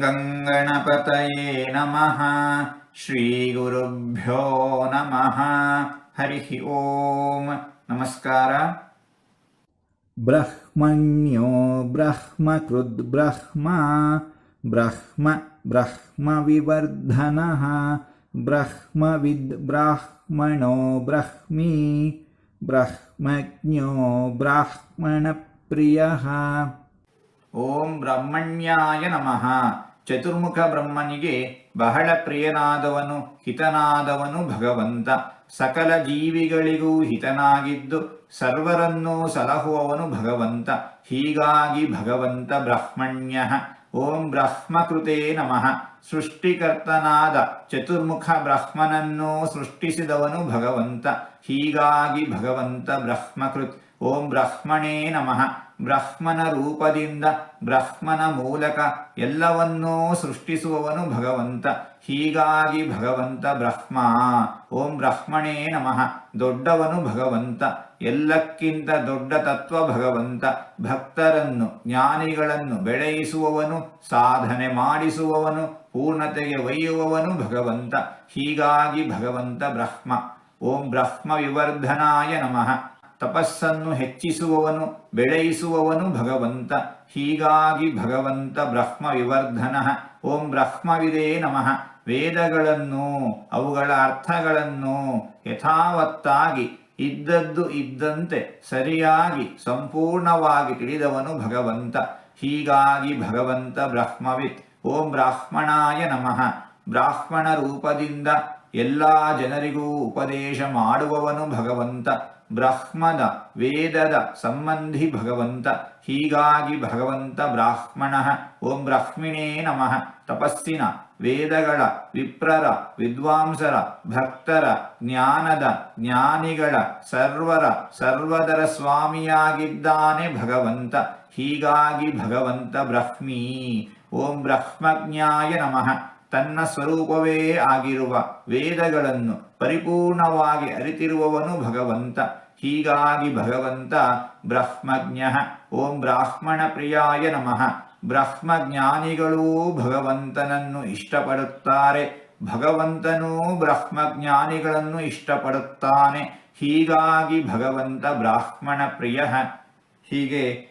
गङ्गणपतये नमः। श्रीगुरुभ्यो नमः। हरिः ओं नमस्कार। ब्रह्मण्यो ब्रह्मकृद् ब्रह्म। ब्रह्म ब्रह्मविवर्धनः। ब्रह्मविद्ब्राह्मणो ब्रह्मी। ब्रह्मज्ञो ब्राह्मणप्रियः। ॐ ब्रह्मण्याय नमः। ಚತುರ್ಮುಖ ಬ್ರಹ್ಮನಿಗೆ ಬಹಳ ಪ್ರಿಯನಾದವನು, ಹಿತನಾದವನು ಭಗವಂತ. ಸಕಲ ಜೀವಿಗಳಿಗೂ ಹಿತನಾಗಿದ್ದು ಸರ್ವರನ್ನೂ ಸಲಹುವವನು ಭಗವಂತ. ಹೀಗಾಗಿ ಭಗವಂತ ಬ್ರಹ್ಮಣ್ಯ. ಓಂ ಬ್ರಹ್ಮಕೃತೇ ನಮಃ. ಸೃಷ್ಟಿಕರ್ತನಾದ ಚತುರ್ಮುಖ ಬ್ರಹ್ಮನನ್ನು ಸೃಷ್ಟಿಸಿದವನು ಭಗವಂತ. ಹೀಗಾಗಿ ಭಗವಂತ ಬ್ರಹ್ಮಕೃತ್. ಓಂ ಬ್ರಹ್ಮಣೇ ನಮಃ. ಬ್ರಹ್ಮನ ರೂಪದಿಂದ ಬ್ರಹ್ಮನ ಮೂಲಕ ಎಲ್ಲವನ್ನೂ ಸೃಷ್ಟಿಸುವವನು ಭಗವಂತ. ಹೀಗಾಗಿ ಭಗವಂತ ಬ್ರಹ್ಮ. ಓಂ ಬ್ರಹ್ಮಣೇ ನಮಃ. ದೊಡ್ಡವನು ಭಗವಂತ. ಎಲ್ಲಕ್ಕಿಂತ ದೊಡ್ಡ ತತ್ವ ಭಗವಂತ. ಭಕ್ತರನ್ನು, ಜ್ಞಾನಿಗಳನ್ನು ಬೆಳೆಯಿಸುವವನು, ಸಾಧನೆ ಮಾಡಿಸುವವನು, ಪೂರ್ಣತೆಗೆ ಒಯ್ಯುವವನು ಭಗವಂತ. ಹೀಗಾಗಿ ಭಗವಂತ ಬ್ರಹ್ಮ. ಓಂ ಬ್ರಹ್ಮ ವಿವರ್ಧನಾಯ ನಮಃ. ತಪಸ್ಸನ್ನು ಹೆಚ್ಚಿಸುವವನು, ಬೆಳೆಯಿಸುವವನು ಭಗವಂತ. ಹೀಗಾಗಿ ಭಗವಂತ ಬ್ರಹ್ಮ ವಿವರ್ಧನ. ಓಂ ಬ್ರಹ್ಮವಿದೇ ನಮಃ. ವೇದಗಳನ್ನು, ಅವುಗಳ ಅರ್ಥಗಳನ್ನು ಯಥಾವತ್ತಾಗಿ, ಇದ್ದದ್ದು ಇದ್ದಂತೆ, ಸರಿಯಾಗಿ, ಸಂಪೂರ್ಣವಾಗಿ ತಿಳಿದವನು ಭಗವಂತ. ಹೀಗಾಗಿ ಭಗವಂತ ಬ್ರಹ್ಮವಿತ್. ಓಂ ಬ್ರಾಹ್ಮಣಾಯ ನಮಃ. ಬ್ರಾಹ್ಮಣ ರೂಪದಿಂದ ಎಲ್ಲ ಜನರಿಗೂ ಉಪದೇಶ ಮಾಡುವವನು ಭಗವಂತ, ಬ್ರಹ್ಮದ ವೇದದ ಸಂಬಂಧಿ ಭಗವಂತ, ಹೀಗಾಗಿ ಭಗವಂತ ಬ್ರಾಹ್ಮಣ. ಓಂ ಬ್ರಾಹ್ಮಿಣೇ ನಮಃ. ತಪಸ್ಸಿನ ವೇದಗಳ ವಿಪ್ರರ, ವಿದ್ವಾಂಸರ, ಭಕ್ತರ, ಜ್ಞಾನದ ಜ್ಞಾನಿಗಳ ಸರ್ವರ ಸರ್ವದರ ಸ್ವಾಮಿಯಾಗಿದ್ದಾನೆ ಭಗವಂತ. ಹೀಗಾಗಿ ಭಗವಂತ ಬ್ರಹ್ಮೀ. ಓಂ ಬ್ರಹ್ಮಜ್ಞಾಯ ನಮಃ. ತನ್ನ ಸ್ವರೂಪವೇ ಆಗಿರುವ ವೇದಗಳನ್ನು ಪರಿಪೂರ್ಣವಾಗಿ ಅರಿತಿರುವವನು ಭಗವಂತ. ಹೀಗಾಗಿ ಭಗವಂತ ಬ್ರಹ್ಮಜ್ಞ, ಓಂ ಬ್ರಾಹ್ಮಣ ಪ್ರಿಯಾಯ ನಮಃ. ಬ್ರಹ್ಮಜ್ಞಾನಿಗಳೂ ಭಗವಂತನನ್ನು ಇಷ್ಟಪಡುತ್ತಾರೆ. ಭಗವಂತನೂ ಬ್ರಹ್ಮಜ್ಞಾನಿಗಳನ್ನು ಇಷ್ಟಪಡುತ್ತಾನೆ. ಹೀಗಾಗಿ ಭಗವಂತ ಬ್ರಾಹ್ಮಣ ಪ್ರಿಯ. ಹೀಗೆ